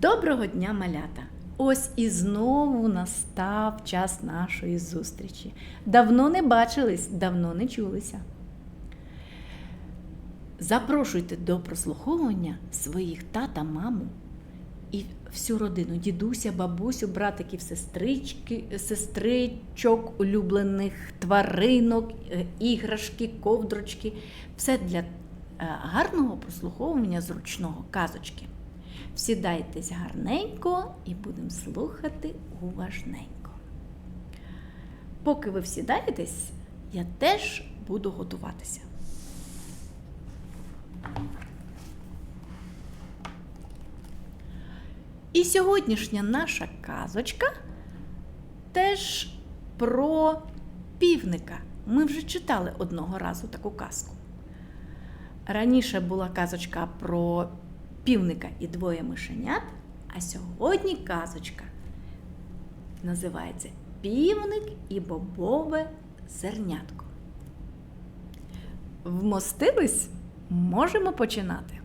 Доброго дня, малята! Ось і знову настав час нашої зустрічі. Давно не бачились, давно не чулися. Запрошуйте до прослуховування своїх тата, маму і всю родину, дідуся, бабусю, братиків, сестрички, сестричок, улюблених тваринок, е, іграшки, ковдрочки. Все для е, гарного прослуховування зручного казочки. Всідайтесь гарненько і будемо слухати уважненько. Поки ви всідаєтесь, я теж буду готуватися. І сьогоднішня наша казочка теж про півника. Ми вже читали одного разу таку казку. Раніше була казочка про півника і двоє мишенят, а сьогодні казочка називається Півник і бобове зернятко. Вмостились? Можемо починати.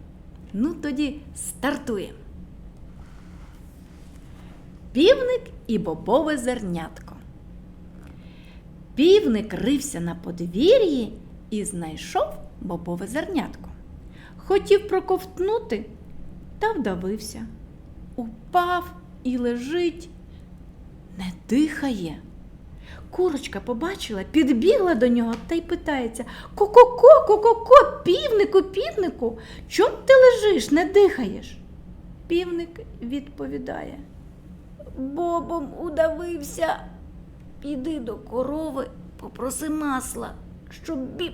Ну тоді стартуємо. Півник і бобове зернятко. Півник рився на подвір'ї і знайшов бобове зернятко. Хотів проковтнути та вдавився. Упав і лежить, не дихає. Курочка побачила, підбігла до нього та й питається Ко-ко-ко, ко-ко-ко, півнику, півнику, чом ти лежиш, не дихаєш? Півник відповідає. Бобом удавився. Піди до корови, попроси масла, щоб біб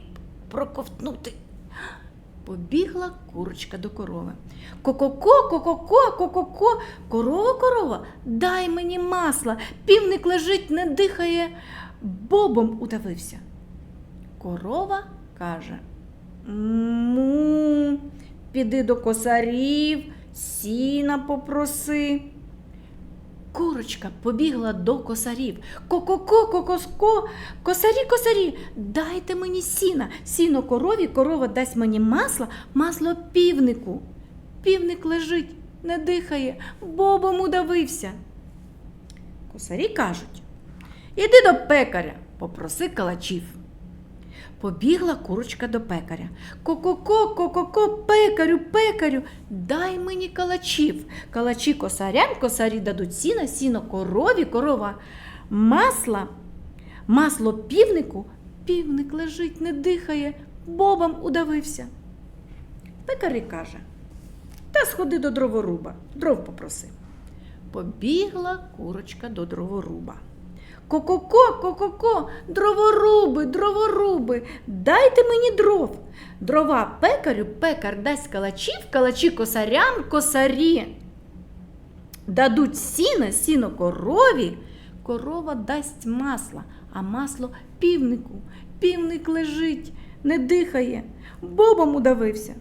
проковтнути. Побігла курочка до корови. Ко-ко-ко, ко-ко-ко, ко-ко-ко, корова, корова, дай мені масла. Півник лежить, не дихає, бобом удавився. Корова каже: Му, піди до косарів, сіна попроси. Курочка побігла до косарів. Ко-ко-ко, ко-ко-ко, косарі, косарі, дайте мені сіна, сіно корові, корова дасть мені масла, масло півнику. Півник лежить, не дихає, бобом удавився. Косарі кажуть Іди до пекаря, попроси калачів. Побігла курочка до пекаря. Ко-ко-ко, ко-ко-ко, пекарю, пекарю, дай мені калачів. Калачі косарям, косарі дадуть сіна, сіно корові, корова масла, масло півнику, півник лежить, не дихає, бобом удавився. Пекарі каже, та сходи до дроворуба, дров попроси. Побігла курочка до дроворуба. Ко-ко-ко, ко-ко-ко, дроворуби, дроворуби, дайте мені дров. Дрова пекарю, пекар дасть калачів, калачі косарям, косарі. Дадуть сіна, сіно корові, корова дасть масла, а масло півнику. Півник лежить, не дихає, бобом удавився.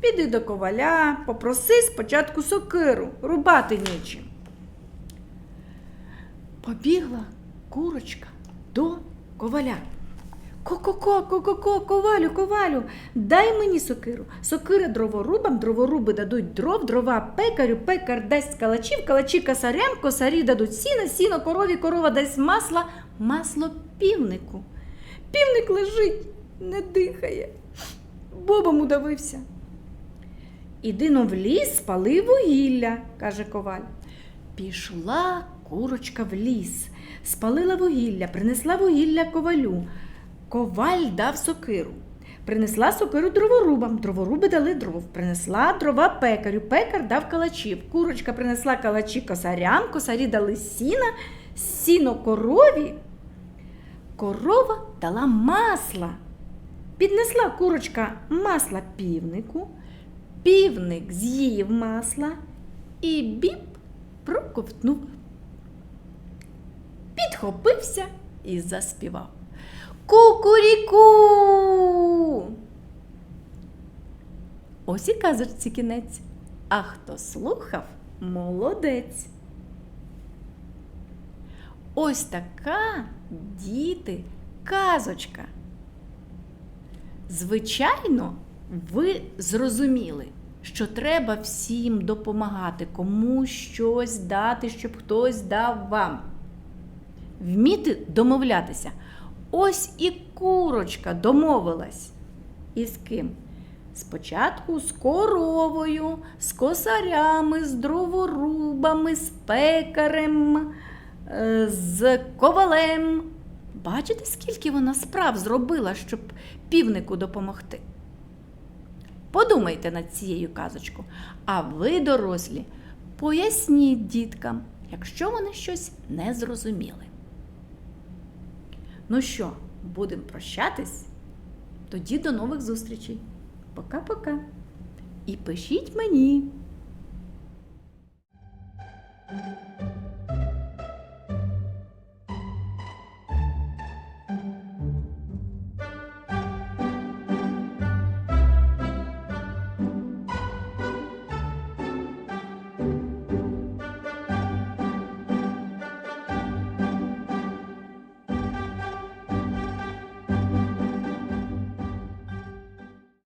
Піди до коваля, попроси спочатку сокиру, рубати нічим. Побігла курочка до коваля. Ко-ко-ко, ко-ко-ко, ковалю, ковалю, дай мені сокиру. Сокира дроворубам, дроворуби дадуть дров, дрова пекарю, пекар дасть калачів, калачі косарям, косарі дадуть сіна, сіно корові, корова дасть масла, масло півнику. Півник лежить, не дихає, бобом удавився. Іди но в ліс, спали вугілля, каже коваль. Пішла курочка в ліс, спалила вугілля, принесла вугілля ковалю. Коваль дав сокиру. Принесла сокиру дроворубам, дроворуби дали дров. Принесла дрова пекарю, пекар дав калачів. Курочка принесла калачі косарям, косарі дали сіна, сіно корові. Корова дала масла. Піднесла курочка масла півнику, півник з'їв масла і біб проковтнув. Підхопився і заспівав. Кукуріку. Ось і казочці кінець. А хто слухав, молодець. Ось така, діти, казочка. Звичайно, ви зрозуміли, що треба всім допомагати, комусь щось дати, щоб хтось дав вам. Вміти домовлятися. Ось і курочка домовилась. І з ким? Спочатку з коровою, з косарями, з дроворубами, з пекарем, е, з ковалем. Бачите, скільки вона справ зробила, щоб півнику допомогти? Подумайте над цією казочкою, а ви, дорослі, поясніть діткам, якщо вони щось не зрозуміли. Ну що, будемо прощатись? Тоді до нових зустрічей. Пока-пока. І пишіть мені. thank you